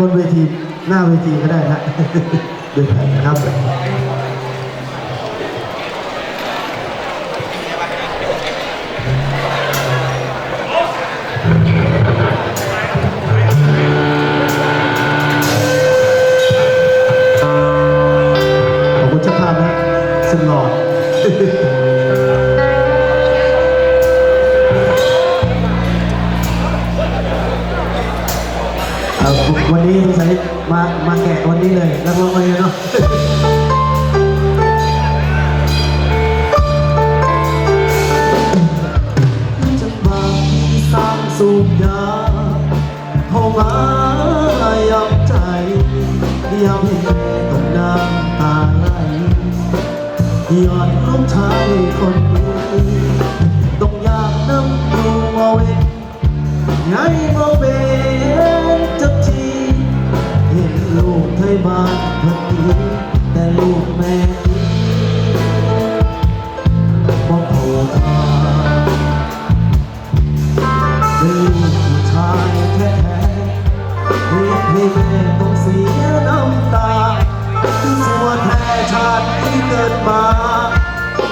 บนเวทีหน้าเวทีก็ได้ฮะด้วยกันนะครับ สูบยาหงายอบใจยัมให้ต้องน้ำตาไหลยอดลูกชายคน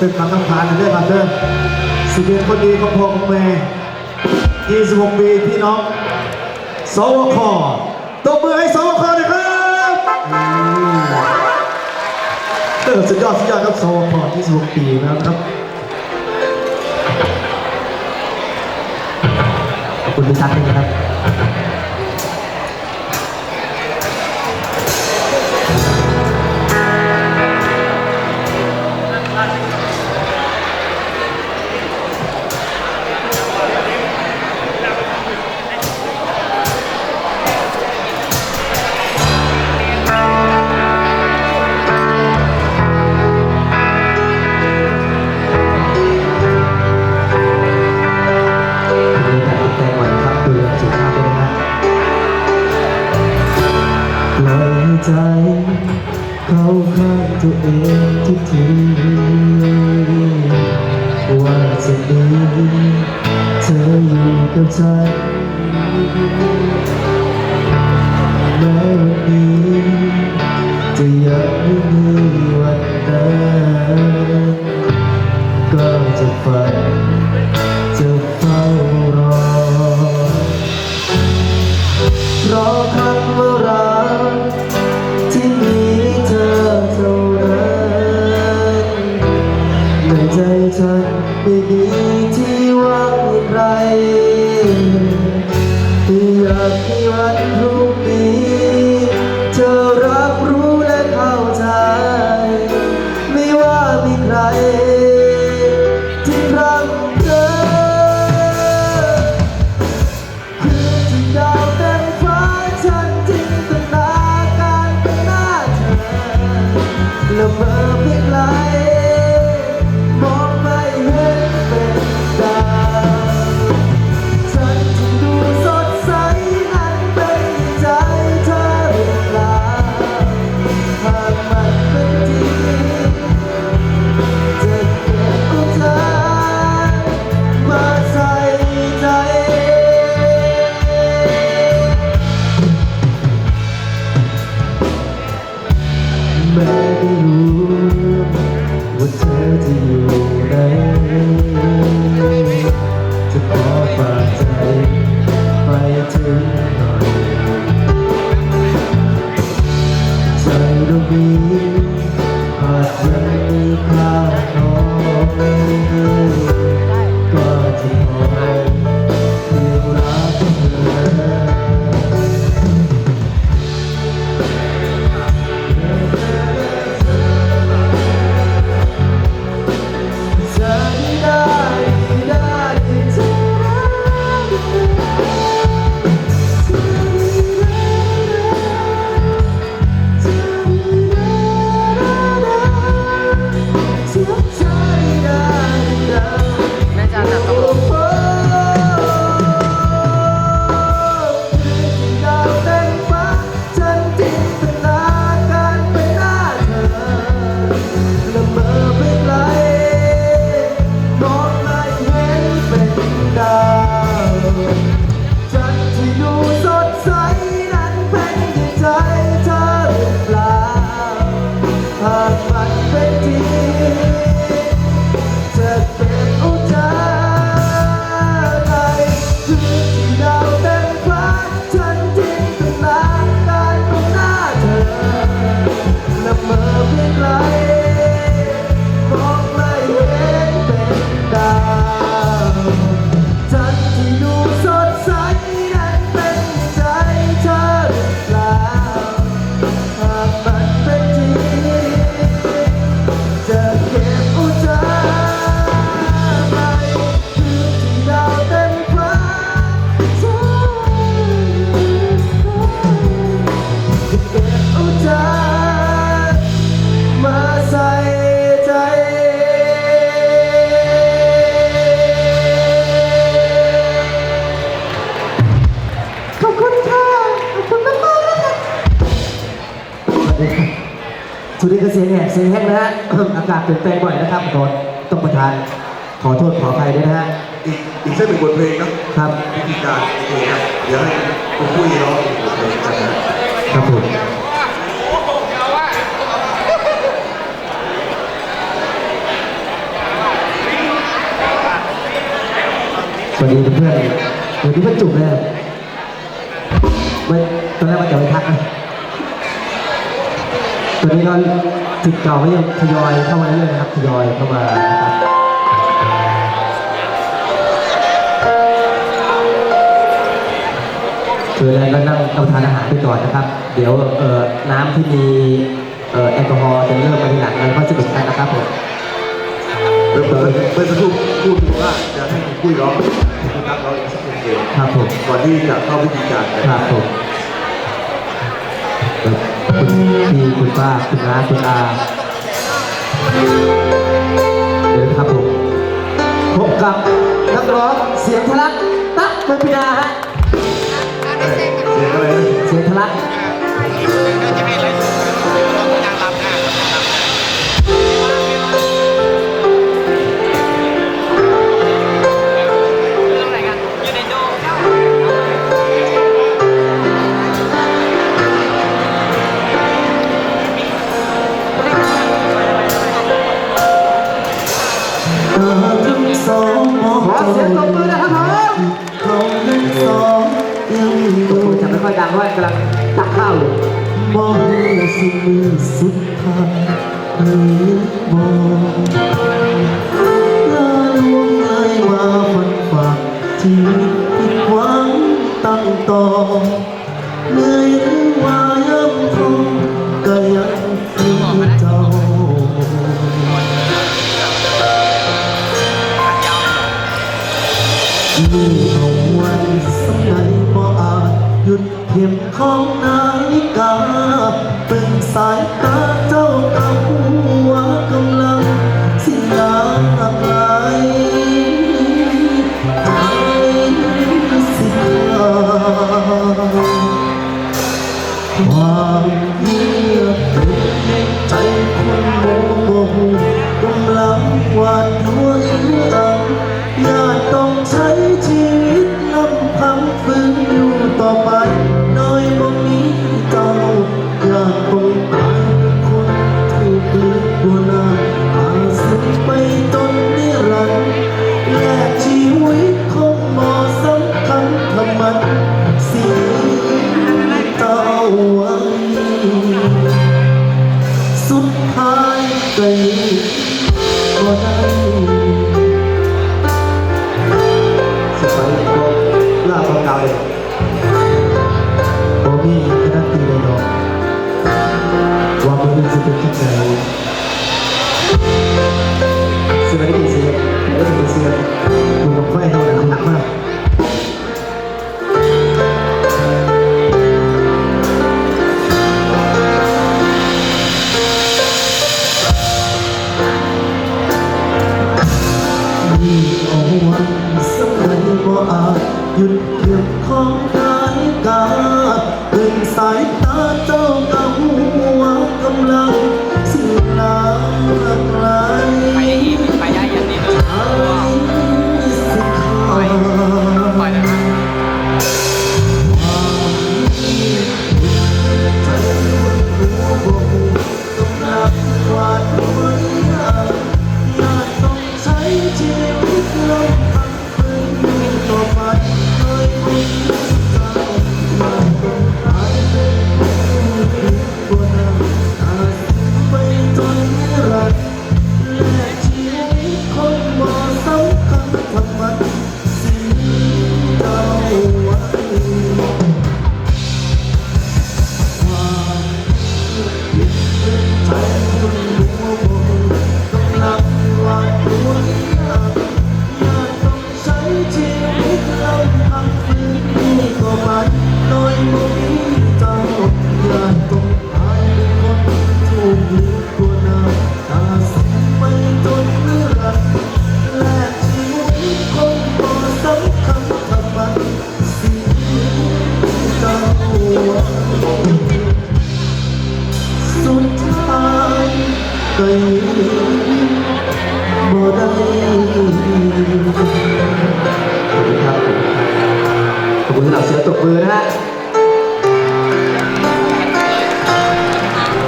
เป็นคำทักพานเด้อครับเด้อสิบเอ็ดคนดีของพ่อของแม่ยี่สิบหกปีพี่น้อง สวคตบมือให้สวคนะครับเออสุดยอดสุดยอดครับสวคยี่สิบหกปีนะครับขอบคุณพี่ซักด้วยนะครับ เข้าข้างตัวเองทุกทีว่าจะดีเธออยู่กับฉันแม้วันนี้จะยังไม่มีวันนั้นก็จะฝัน มี ทุเรียนเสียงแหบเสียงแห้งนะฮะ อากาศเปลี่ยนแปลงบ่อยนะครับขอต้องประทาน ขอโทษขออภัยด้วยนะฮะ อีกอีกเสักหนึ่งบทเพลงนะครับ วิธีการโอเคครับเดี๋ยวให้คุณปุ้ยร้องบทเพลงกันนะครับผมสวัสดีเพื่อนๆวันนี้มันจุกเลยไม่ตอนแรกมันจะไปทักนะ ตอนนี้ก็ติดเก่าก็ยังทยอยเข้ามาเรื่อยๆนะครับทยอยเข้ามานะครับคืออะไรก็นั่งต้องทานอาหารไปก่อนนะครับ เดี๋ยวเอ่อน้ำที่มีเอ่อแอลกอฮอล์จะเริ่มมาทีหลังแล้วก็สนุกกันนะครับผมเมื่อเมื่อเมื่อสักครู่พูดถึงว่าจะให้คุณปุ้ยร้องให้คุณตั๊กร้องอีกสักหนึ่งเพลงครับผมก่อนที่จะเข้าพิธีการกันครับผมเอ่อ คุณพี่คุณป้าคุณน้าคุณอาเดี๋ยวนะครับผมพบกับนักร้องเสียงทะลักตั๊กเป็นพิดาฮะเสียงอะไรนะเสียงทะลัก ที่ผิดหวังตั้งต่อเหนื่อยว่าย้ำองก็ยังคือเจ้าลูกของวันสักไหนบ่อาจหยุดเพียงของน้า